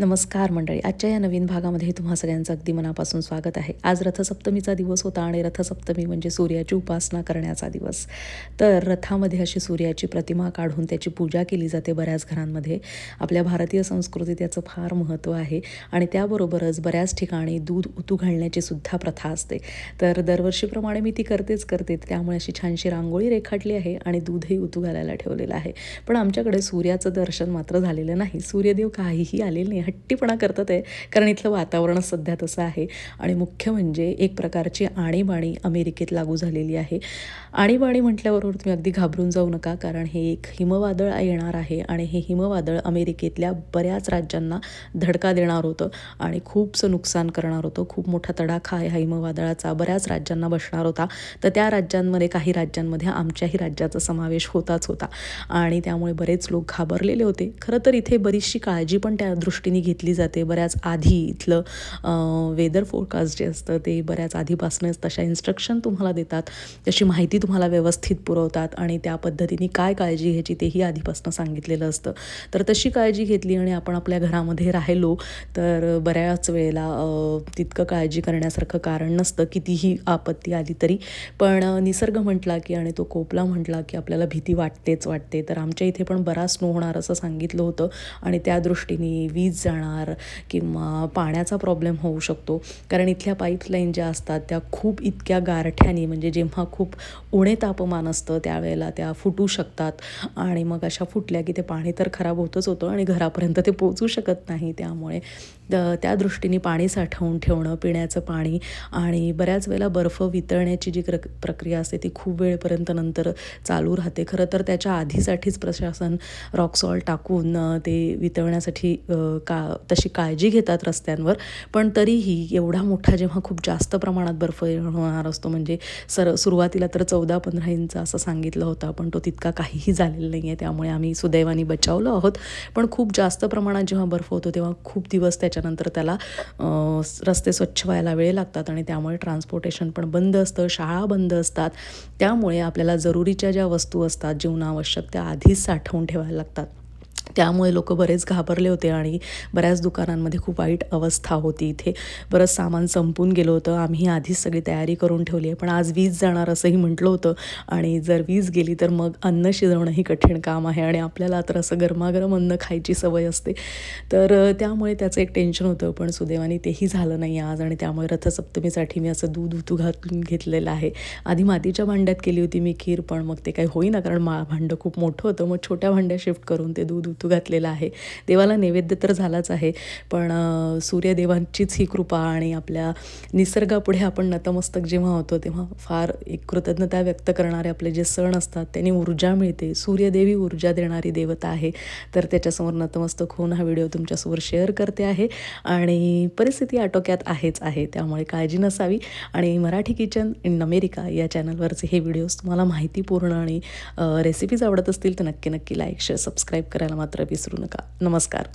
नमस्कार मंडळी. आजच्या या नवीन भागामध्ये तुम्हा सगळ्यांचं अगदी मनापासून स्वागत आहे. आज रथसप्तमीचा दिवस होता आणि रथसप्तमी म्हणजे सूर्याची उपासना करण्याचा दिवस. तर रथामध्ये अशी सूर्याची प्रतिमा काढून त्याची पूजा केली जाते बऱ्याच घरांमध्ये. आपल्या भारतीय संस्कृतीत याचं फार महत्त्व आहे आणि त्याबरोबरच बऱ्याच ठिकाणी दूध उतू घालण्याची सुद्धा प्रथा असते. तर दरवर्षीप्रमाणे मी ती करतेच करते. त्यामुळे अशी छानशी रांगोळी रेखाटली आहे आणि दूधही उतू घालायला ठेवलेलं आहे. पण आमच्याकडे सूर्याचं दर्शन मात्र झालेलं नाही. सूर्यदेव काहीही आलेले नाही. हट्टीपणा करतात आहे कारण इथलं वातावरण सध्या तसं आहे. आणि मुख्य म्हणजे एक प्रकारची आणीबाणी अमेरिकेत लागू झालेली आहे. आणीबाणी म्हटल्याबरोबर तुम्ही अगदी घाबरून जाऊ नका. कारण हे एक हिमवादळ येणार आहे. आणि हे हिमवादळ अमेरिकेतल्या बऱ्याच राज्यांना धडका देणार होतं. आणि खूपसं नुकसान करणार होतं. खूप मोठा तडाखा आहे हा हिमवादळाचा. बऱ्याच राज्यांना बसणार होता. तर त्या राज्यांमध्ये काही राज्यांमध्ये आमच्याही राज्याचा समावेश होताच होता. आणि त्यामुळे बरेच लोक घाबरलेले होते. खरं तर इथे बरीचशी काळजी पण त्या दृष्टीने घेतली जाते. बऱ्याच आधी इथलं वेदर फोरकास्ट जे असतं ते बऱ्याच आधीपासूनच तशा इन्स्ट्रक्शन तुम्हाला देतात. तशी माहिती तुम्हाला व्यवस्थित पुरवतात आणि त्या पद्धतीने काय काळजी घ्यायची तेही आधीपासून सांगितलेलं असतं. तर तशी काळजी घेतली आणि आपण आपल्या घरामध्ये राहिलो तर बऱ्याच वेळेला तितकं काळजी करण्यासारखं कारण नसतं. कितीही आपत्ती आली तरी. पण निसर्ग म्हटला की आणि तो कोपला म्हटला की आपल्याला भीती वाटतेच वाटते. तर आमच्या इथे पण बराच स्नो होणार असं सांगितलं होतं आणि त्या दृष्टीने वीज जाणार किंवा पाण्याचा प्रॉब्लेम होऊ शकतो. कारण इथल्या पाईपलाईन ज्या असतात त्या खूप इतक्या गारठ्याने म्हणजे जेव्हा खूप उणे तापमान असतं त्यावेळेला त्या फुटू शकतात. आणि मग अशा फुटल्या की ते पाणी तर खराब होतच होतं आणि घरापर्यंत ते पोचू शकत नाही. त्यामुळे त्या दृष्टीने पाणी साठवून ठेवणं पिण्याचं पाणी आणि बऱ्याच वेळेला बर्फ वितळण्याची जी प्रक्रिया असते ती खूप वेळपर्यंत नंतर चालू राहते. खरं तर त्याच्या आधीसाठीच प्रशासन रॉक सॉल्ट टाकून ते वितळण्यासाठी का तशी काळजी घेतात रस्त्यांवर पण तरीही एवढा मोठा जेव्हा खूप जास्त प्रमाणात बर्फ होणार असतो म्हणजे सर सुरुवातीला तर चौदा पंधरा इंच असं सांगितलं होतं पण तो तितका काहीही झालेला नाही आहे त्यामुळे आम्ही सुदैवाने बचावलो आहोत. पण खूप जास्त प्रमाणात जेव्हा बर्फ होतो तेव्हा खूप दिवस त्याच्यानंतर त्याला रस्ते स्वच्छ व्हायला वेळ लागतात आणि त्यामुळे ट्रान्सपोर्टेशन पण बंद असतं शाळा बंद असतात. त्यामुळे आपल्याला जरुरीच्या ज्या वस्तू असतात जीवनावश्यक त्या आधीच साठवून ठेवायला लागतात. त्यामुळे लोक बरेच घाबरले होते आणि बऱ्याच दुकानांमध्ये खूप वाईट अवस्था होती इथे. बरंच सामान संपून गेलं होतं. आम्ही आधीच सगळी तयारी करून ठेवली आहे. पण आज वीज जाणार असंही म्हटलं होतं. आणि जर वीज गेली तर मग अन्न शिजवणंही कठीण काम आहे आणि आपल्याला तर असं गरमागरम अन्न खायची सवय असते. तर त्यामुळे त्याचं एक टेन्शन होतं. पण सुदैवाने तेही झालं नाही आज आणि त्यामुळे रथसप्तमीसाठी मी असं दूध उतू घालून घेतलेलं आहे. आधी मातीच्या भांड्यात केली होती मी खीर पण मग ते काही होईना कारण मा भांडं खूप मोठं होतं. मग छोट्या भांड्या शिफ्ट करून ते दूध उतू घातलेला आहे. देवाला नैवेद्य तर झालाच आहे पण सूर्यदेवांचीच ही कृपा आणि आपल्या निसर्गापुढे आपण नतमस्तक जेव्हा होतो तेव्हा फार एक कृतज्ञता व्यक्त करणारे आपले जे सण असतात त्यांनी ऊर्जा मिळते. सूर्यदेवी ऊर्जा देणारी देवता आहे. तर त्याच्यासमोर नतमस्तक होऊन हा व्हिडिओ तुमच्यासमोर शेअर करते आहे. आणि परिस्थिती आटोक्यात आहेच आहे त्यामुळे काळजी नसावी. आणि मराठी किचन इन अमेरिका या चॅनलवरचे हे व्हिडिओज तुम्हाला माहितीपूर्ण आणि रेसिपीज आवडत असतील तर नक्की नक्की लाईक शेअर सबस्क्राईब करायला मात्र विसरू नका. नमस्कार.